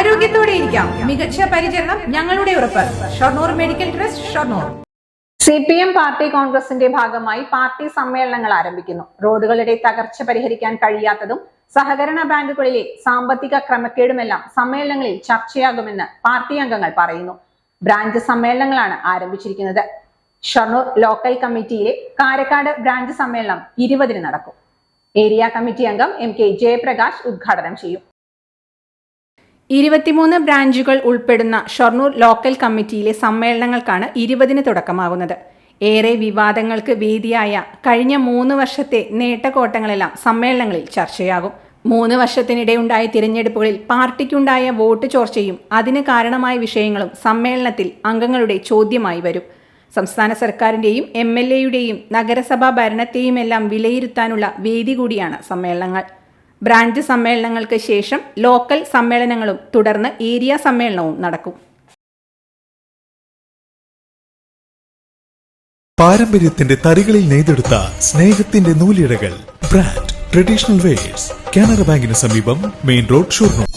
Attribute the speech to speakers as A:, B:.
A: ആരോഗ്യത്തോടെ ഇരിക്കാം. മികച്ച പരിചരണം ഞങ്ങളുടെ ഉറപ്പ്. Shoranur medical trust Shoranur.
B: C P M party കോൺഗ്രസിന്റെ ഭാഗമായി പാർട്ടി സമ്മേളനങ്ങൾ ആരംഭിക്കുന്നു. റോഡുകളുടെ തകർച്ച പരിഹരിക്കാൻ കഴിയാത്തതും സഹകരണ ബാങ്കുകളിലെ സാമ്പത്തിക ക്രമക്കേടുമെല്ലാം സമ്മേളനങ്ങളിൽ ചർച്ചയാകുമെന്ന് പാർട്ടി അംഗങ്ങൾ പറയുന്നു. ബ്രാഞ്ച് സമ്മേളനങ്ങളാണ് ആരംഭിച്ചിരിക്കുന്നത്. ഷൊർണൂർ ലോക്കൽ കമ്മിറ്റിയിലെ കാരക്കാട് ബ്രാഞ്ച് സമ്മേളനം ഇരുപതിന് നടക്കും. ഏരിയ കമ്മിറ്റി അംഗം എം കെ ജയപ്രകാശ് ഉദ്ഘാടനം ചെയ്യും.
A: ഇരുപത്തിമൂന്ന് ബ്രാഞ്ചുകൾ ഉൾപ്പെടുന്ന ഷൊർണൂർ ലോക്കൽ കമ്മിറ്റിയിലെ സമ്മേളനങ്ങൾക്കാണ് ഇരുപതിന് തുടക്കമാകുന്നത്. ഏറെ വിവാദങ്ങൾക്ക് വേദിയായ കഴിഞ്ഞ മൂന്ന് വർഷത്തെ നേട്ടക്കോട്ടങ്ങളെല്ലാം സമ്മേളനങ്ങളിൽ ചർച്ചയാകും. മൂന്ന് വർഷത്തിനിടെ ഉണ്ടായ തിരഞ്ഞെടുപ്പുകളിൽ പാർട്ടിക്കുണ്ടായ വോട്ട് ചോർച്ചയും അതിന് കാരണമായ വിഷയങ്ങളും സമ്മേളനത്തിൽ അംഗങ്ങളുടെ ചോദ്യമായി വരും. സംസ്ഥാന സർക്കാരിന്റെയും എം എൽ എയുടെയും നഗരസഭാ ഭരണത്തെയുമെല്ലാം വിലയിരുത്താനുള്ള വേദി കൂടിയാണ് സമ്മേളനങ്ങൾ. ബ്രാഞ്ച് സമ്മേളനങ്ങൾക്ക് ശേഷം ലോക്കൽ സമ്മേളനങ്ങളും തുടർന്ന് ഏരിയ സമ്മേളനവും നടക്കും.
C: പാരമ്പര്യത്തിന്റെ തറികളിൽ നെയ്തെടുത്ത സ്നേഹത്തിന്റെ നൂലിഴകൾ. ബ്രാൻഡ് ട്രഡീഷണൽ വേഴ്സ് കാനറ ബാങ്കിന് സമീപം മെയിൻ റോഡ് ഷൊർണൂർ